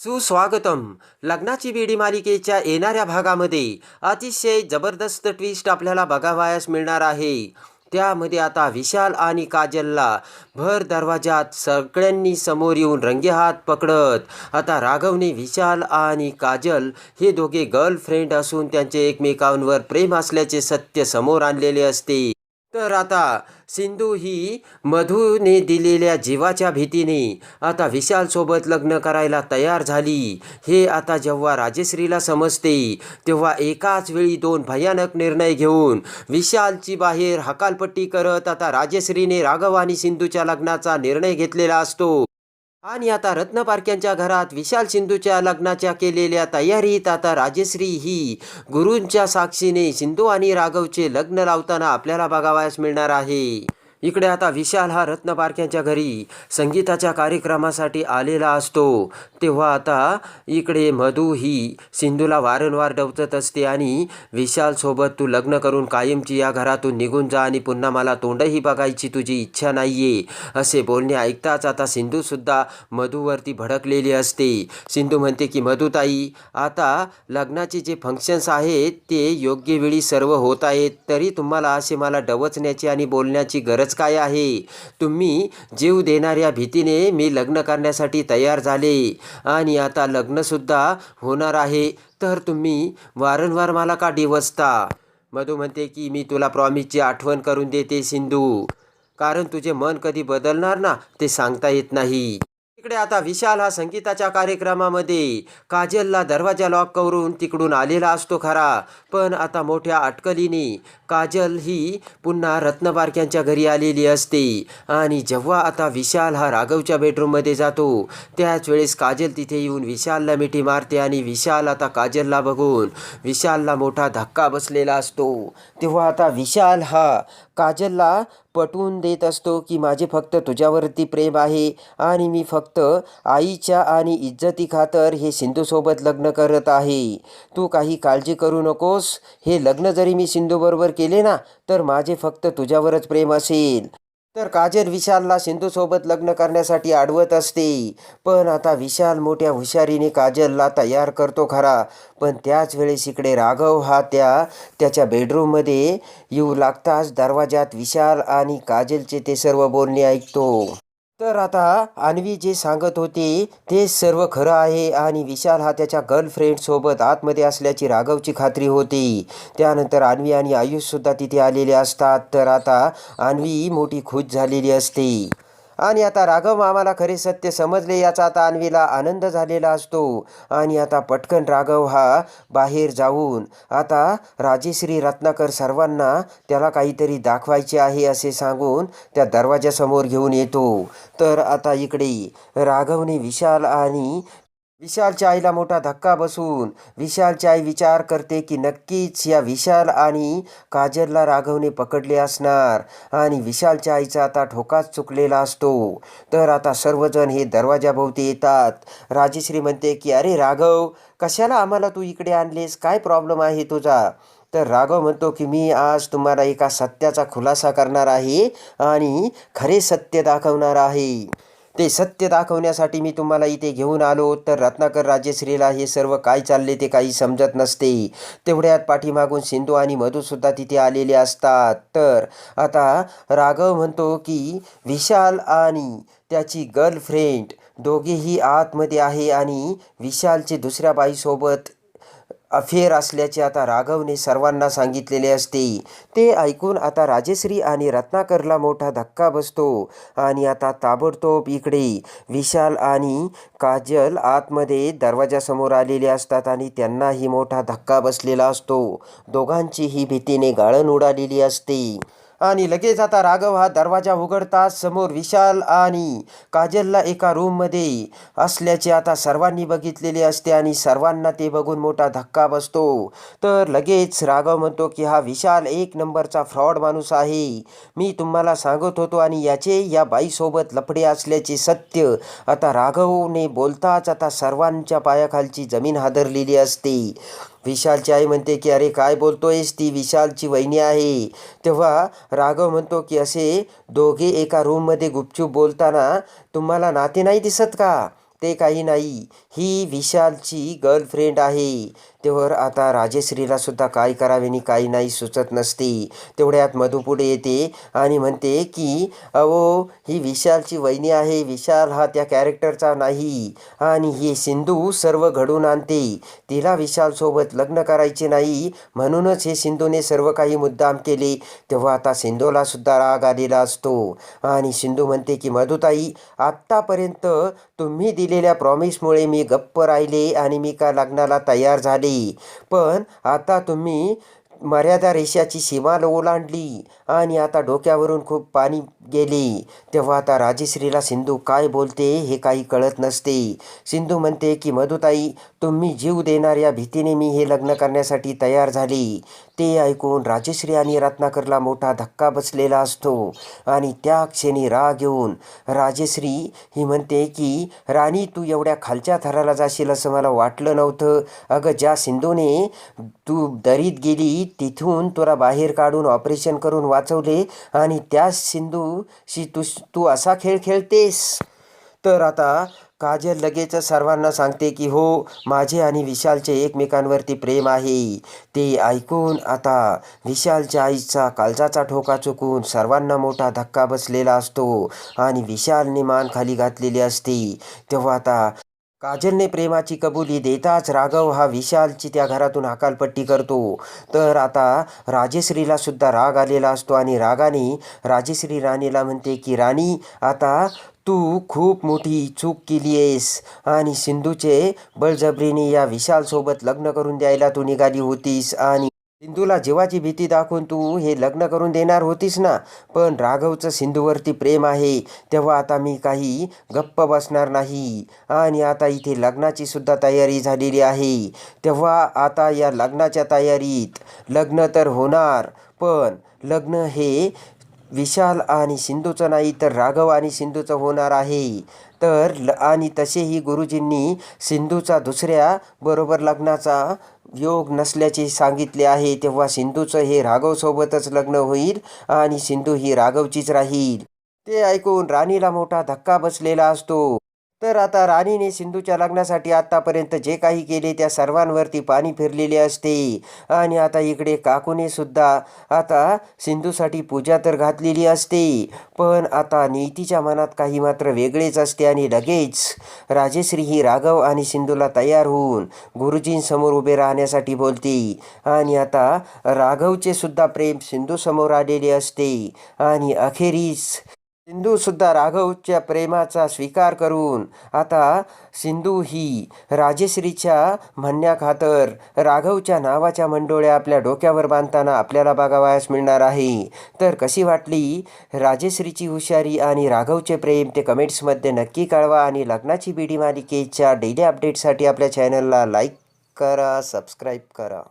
सुस्वागतम. लग्नाची बेडी मालिकेच्या येणाऱ्या भागामध्ये अतिशय जबरदस्त ट्विस्ट आपल्याला बघावयास मिळणार आहे. त्यामध्ये आता विशाल आणि काजलला भर दरवाजात सगळ्यांनी समोर येऊन रंगेहात पकडत. आता राघवने विशाल आणि काजल हे दोघे गर्लफ्रेंड असून त्यांचे एकमेकांवर प्रेम असल्याचे सत्य समोर आणलेले असते. तर आता? सिंधू ही मधूने दिलेल्या जीवाच्या भीतीने आता विशालसोबत लग्न करायला तयार झाली. हे आता जेव्हा राजश्रीला समजते तेव्हा एकाच वेळी दोन भयानक निर्णय घेऊन विशालची बाहेर हकालपट्टी करत आता राजश्रीने राघव आणि सिंधूच्या लग्नाचा निर्णय घेतलेला असतो. आणि आता रत्न पारख्यांच्या घरात विशाल सिंधूच्या लग्नाच्या केलेल्या तयारीत आता राजश्री ही गुरूंच्या साक्षीने सिंधू आणि राघवचे लग्न लावताना आपल्याला बघावयास मिळणार आहे. इकडे आता विशाल हा रत्न पारख्यांच्या घरी संगीताच्या कार्यक्रमासाठी आलेला असतो. तेव्हा आता इकडे मधू ही सिंधूला वारंवार डवचत असते आणि विशालसोबत तू लग्न करून कायमची या घरातून निघून जा आणि पुन्हा मला तोंडही बघायची तुझी इच्छा नाहीये असे बोलणे ऐकताच आता सिंधूसुद्धा मधूवरती भडकलेली असते. सिंधू म्हणते की मधुताई आता लग्नाचे जे फंक्शन्स आहेत ते योग्य वेळी सर्व होत आहेत तरी तुम्हाला असे मला डवचण्याची आणि बोलण्याची गरज काय आहे? तुम्ही जीव देणाऱ्या भीतीने मी लग्न करण्यासाठी तयार झाले आणि आता लग्नसुद्धा होणार आहे तर तुम्ही वारंवार मला का डिवसता मधू म्हणते की मी तुला प्रॉमिसची आठवण करून देते सिंधू. कारण तुझे मन कधी बदलणार ना ते सांगता येत नाही. इकडे आता विशाल हा संगीताच्या कार्यक्रमामध्ये. काजलला दरवाजा लॉक करून तिकडून आलेला असतो खरा पण आता मोठ्या अटकलीने काजल ही पुन्हा रत्नबारक्यांच्या घरी आलेली असते. आणि जेव्हा आता विशाल हा राघवच्या बेडरूममध्ये जातो त्याच वेळेस काजल तिथे येऊन विशालला मिठी मारते आणि विशाल आता काजलला बघून विशालला मोठा धक्का बसलेला असतो. तेव्हा आता विशाल हा काजलला पटवून देत असतो की माझे फक्त तुझ्यावरती प्रेम आहे आणि मी फक्त आईच्या आणि इज्जती खातर हे सिंधूसोबत लग्न करत आहे. तू काही काळजी करू नकोस. हे लग्न जरी मी सिंधूबरोबर केले ना तर माझे फक्त तुझ्यावरच प्रेम असेल. तर काजल विशालला सिंधूसोबत लग्न करण्यासाठी अडवत असते. पण आता विशाल मोठ्या हुशारीने काजलला तयार करतो खरा. पण त्याच वेळेस इकडे राघव हा त्या त्याच्या बेडरूममध्ये येऊ लागताच दरवाजात विशाल आणि काजलचे ते सर्व बोलणे ऐकतो. तर आता अन्वी जे सांगत होते ते सर्व खरं आहे आणि विशाल हा त्याच्या गर्लफ्रेंडसोबत आतमध्ये असल्याची राघवची खात्री होती. त्यानंतर अन्वी आणि आयुषसुद्धा तिथे आलेले असतात. तर आता अन्वी मोठी खुश झालेली असते. आणि आता राघव मामाला खरे सत्य समजले याचा आता अन्वीला आनंद झालेला असतो. आणि आता पटकन राघव हा बाहेर जाऊन आता राजेश्री रत्नाकर सर्वांना त्याला काहीतरी दाखवायचे आहे असे सांगून त्या दरवाजासमोर घेऊन येतो. तर आता इकडे राघवने विशाल आणि विशालच्या आईला मोठा धक्का बसून विशालची आई विचार करते की नक्कीच या विशाल आणि काजलला राघवने पकडले असणार आणि विशालच्या आईचा आता ठोकाच चुकलेला असतो. तर आता सर्वजण हे दरवाजाभोवती येतात. राजेश्री म्हणते की अरे राघव कशाला आम्हाला तू इकडे आणलेस? काय प्रॉब्लेम आहे तुझा? तर राघव म्हणतो की मी आज तुम्हाला एका सत्याचा खुलासा करणार आहे आणि खरे सत्य दाखवणार आहे. ते सत्य दाखवण्यासाठी मी तुम्हाला इथे घेऊन आलो. तर रत्नाकर राजेश्रीला हे सर्व काय चालले ते काही समजत नसते. तेवढ्यात पाठीमागून सिंधू आणि मधुसुद्धा तिथे आलेले असतात. तर आता राघव म्हणतो की विशाल आणि त्याची गर्लफ्रेंड दोघेही आतमध्ये आहे आणि विशालचे दुसऱ्या बाईसोबत अफेअर असल्याचे आता राघवने सर्वांना सांगितलेले असते. ते ऐकून आता राजेश्री आणि रत्नाकरला मोठा धक्का बसतो आणि आता ताबडतोब इकडे विशाल आणि काजल आतमध्ये दरवाजासमोर आलेले असतात आणि त्यांनाही मोठा धक्का बसलेला असतो. दोघांचीही भीतीने गाळण उडालेली असते. आणि लगेच आता राघव हा दरवाजा उघडताच समोर विशाल आणि काजलला एका रूममध्ये असल्याचे आता सर्वांनी बघितलेले असते आणि सर्वांना ते बघून मोठा धक्का बसतो. तर लगेच राघव म्हणतो की हा विशाल एक नंबरचा फ्रॉड माणूस आहे. मी तुम्हाला सांगत होतो आणि याचे या बाईसोबत लफडे असल्याचे सत्य आता राघवने बोलताच आता सर्वांच्या पायाखालची जमीन हादरलेली असते. विशालची आई म्हणते की अरे काय बोलतोयस? ती विशालची वहिनी आहे. तेव्हा राघव म्हणतो की असे दोघे एका रूममध्ये गुपचूप बोलताना तुम्हाला नाते नाही दिसत का? ते काही नाही. ही विशालची गर्लफ्रेंड आहे. तेव्हा आता राजेश्रीला सुद्धा काय करावे आणि काही नाही सुचत नसते. तेवढ्यात मधू पुढे येते आणि म्हणते की अहो ही विशालची वहिनी आहे. विशाल हा त्या कॅरेक्टरचा नाही. आणि ही सिंधू सर्व घडून आणते. तिला विशालसोबत लग्न करायचे नाही. म्हणूनच हे सिंधूने सर्व काही मुद्दाम केले. तेव्हा आता सिंधूला सुद्धा राग आलेला असतो. आणि सिंधू म्हणते की मधुताई आत्तापर्यंत तुम्ही दिलेल्या प्रॉमिसमुळे मी गप्प राहिले आणि मी का लग्नाला तयार झाले? पण आता तुम्ही मर्यादा रेषाची सीमा ओलांडली आणि आता डोक्यावरून खूप पाणी गेले. तेव्हा आता राजेश्रीला सिंधू काय बोलते हे काही कळत नसते. सिंधू म्हणते की मधुताई तुम्ही जीव देणाऱ्या भीतीने मी हे लग्न करण्यासाठी तयार झाले. ते ऐकून राजेश्री आणि रत्नाकरला मोठा धक्का बसलेला असतो आणि त्या क्षणी राग येऊन राजेश्री ही म्हणते की राणी तू एवढ्या खालच्या थराला जाशील असं मला वाटलं नव्हतं. अगं ज्या सिंधूने तू दरीत गेली तिथून तुला बाहेर काढून ऑपरेशन करून वाचवले आणि त्या सिंधूशी तू तू असा खेळ खेळतेस. तर आता काजल लगेच सर्वांना सांगते की हो माझे आणि विशालचे एकमेकांवरती प्रेम आहे. ते ऐकून आता विशालच्या आईचा काळजाचा ठोका चुकून सर्वांना मोठा धक्का बसलेला असतो आणि विशालने मान खाली घातलेली असते. तेव्हा आता काजलने प्रेमाची कबुली देताच राघव हा विशालची त्या घरातून हकालपट्टी करतो. तर आता राजेश्रीला सुद्धा राग आलेला असतो आणि रागाने राजेश्री राणीला म्हणते की राणी आता तू खूप मोठी चूक केली आहेस आणि सिंधूचे बळजबरीने या विशालसोबत लग्न करून द्यायला तू निघाली होतीस आणि सिंधूला जीवाची भीती दाखवून तू हे लग्न करून देणार होतीस ना? पण राघवचं सिंधूवरती प्रेम आहे. तेव्हा आता मी काही गप्प बसणार नाही. आणि आता इथे लग्नाची सुद्धा तयारी झालेली आहे. तेव्हा आता या लग्नाच्या तयारीत लग्न तर होणार पण लग्न हे विशाल आणि सिंधूचं नाही तर राघव आणि सिंधूचं होणार आहे. तर ल आणि तसेही गुरुजींनी सिंधूचा दुसऱ्या बरोबर लग्नाचा योग नसल्याचे सांगितले आहे तेव्हा सिंधूचं हे राघवसोबतच लग्न होईल आणि सिंधू ही राघवचीच राहील. ते ऐकून राणीला मोठा धक्का बसलेला असतो. तर आता राणीने सिंधूच्या लग्नासाठी आत्तापर्यंत जे काही केले त्या सर्वांवरती पाणी फिरलेले असते. आणि आता इकडे काकूने सुद्धा आता सिंधूसाठी पूजा तर घातलेली असते. पण आता नीतीच्या मनात काही मात्र वेगळेच असते आणि लगेच राजेश्री ही राघव आणि सिंधूला तयार होऊन गुरुजींसमोर उभे राहण्यासाठी बोलते. आणि आता राघवचे सुद्धा प्रेम सिंधूसमोर आलेले असते. आणि अखेरीस सिंधूसुद्धा राघवच्या प्रेमाचा स्वीकार करून आता सिंधू ही राजेश्रीच्या म्हणण्याखातर राघवच्या नावाच्या मंडोळ्या आपल्या डोक्यावर बांधताना आपल्याला बघावयास मिळणार आहे. तर कशी वाटली? राजेश्रीची हुशारी आणि राघवचे प्रेम ते कमेंट्समध्ये नक्की कळवा आणि लग्नाची बीडी मालिकेच्या डेली अपडेटसाठी आपल्या चॅनलला लाईक करा सबस्क्राईब करा.